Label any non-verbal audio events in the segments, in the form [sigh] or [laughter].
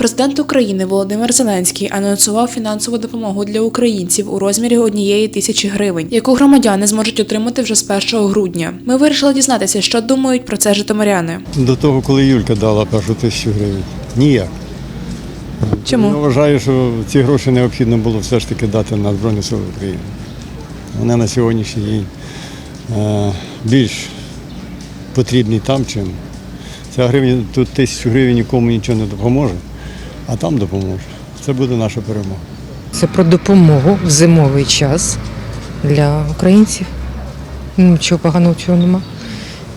Президент України Володимир Зеленський анонсував фінансову допомогу для українців у розмірі однієї тисячі гривень, яку громадяни зможуть отримати вже з 1 грудня. Ми вирішили дізнатися, що думають про це житомиряни. До того, коли Юлька дала першу тисячу гривень. Ніяк. Чому? Я вважаю, що ці гроші необхідно було все ж таки дати на Збройні Сили України. Вони на сьогоднішній день е, більш потрібні там, чим. Ця гривня, тут тисячу гривень нікому нічого не допоможе, а там допоможе. Це буде наша перемога. Це про допомогу в зимовий час для українців. Ну, Нічого поганого в цього нема.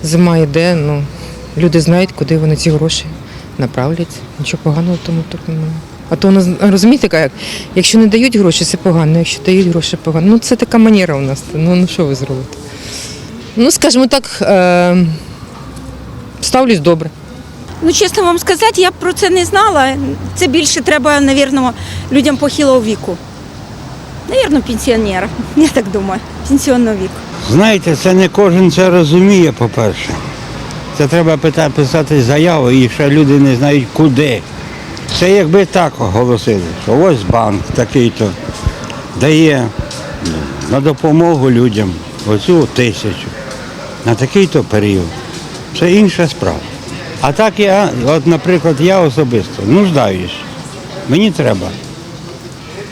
Зима йде, ну люди знають, куди вони ці гроші направлять. Нічого поганого тому тут немає. А то розумієте, як, якщо не дають гроші, це погано, якщо дають гроші, погано. Ну це така манера у нас. Ну, ну що ви зробите? Ну, скажімо так, е, ставлюсь добре. Ну, чесно вам сказати, я про це не знала. Це більше треба, навірно, людям похилого віку. Навірно, пенсіонерам, [laughs] я так думаю, пенсіонного віку. Знаєте, це не кожен це розуміє, по-перше. Це треба писати заяву, і ще люди не знають куди. Це якби так оголосили, що ось банк такий-то дає на допомогу людям оцю тисячу на такий-то період. Це інша справа. А так я, от, наприклад, я особисто нуждаюсь. Мені треба.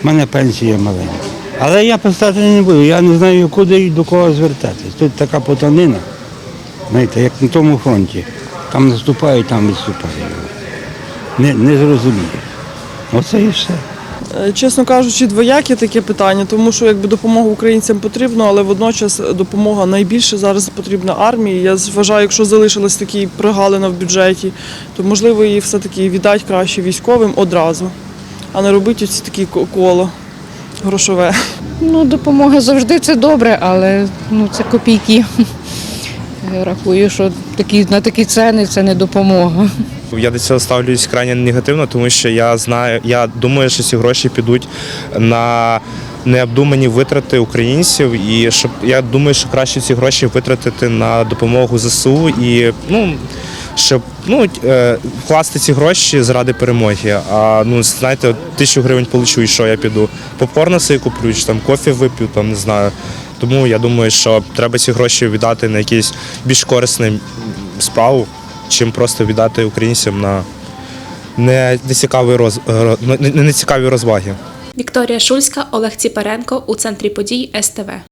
У мене пенсія маленька. Але я писати не буду, я не знаю, куди і до кого звертатись. Тут така потанина, знаєте, як на тому фронті. Там наступають, там відступають. Не, не зрозумієш. Оце і все. Е, Чесно кажучи, двояке таке питання, тому що якби допомога українцям потрібна, але водночас допомога найбільше зараз потрібна армії. Я вважаю, якщо залишилась такі прогалина в бюджеті, то можливо її все-таки віддати краще військовим одразу, а не робити ось такі ко- коло грошове. Ну, допомога завжди це добре, але ну, це копійки. [laughs] Я рахую, що такі, на такі ціни це не допомога. Я до цього ставлюсь крайне негативно, тому що я знаю, я думаю, що ці гроші підуть на необдумані витрати українців, і щоб я думаю, що краще ці гроші витратити на допомогу ЗСУ і ну. Щоб ну е, вкласти ці гроші заради перемоги. А ну знаєте, тисячу гривень получу, і що я піду? Попкорн собі куплю, чи там кофе вип'ю, там не знаю. Тому я думаю, що треба ці гроші віддати на якісь більш корисні справу, чим просто віддати українцям на не, нецікаві роз, е, не, не- нецікаві розваги. Вікторія Шульська, Олег Ціпаренко у центрі подій СТВ.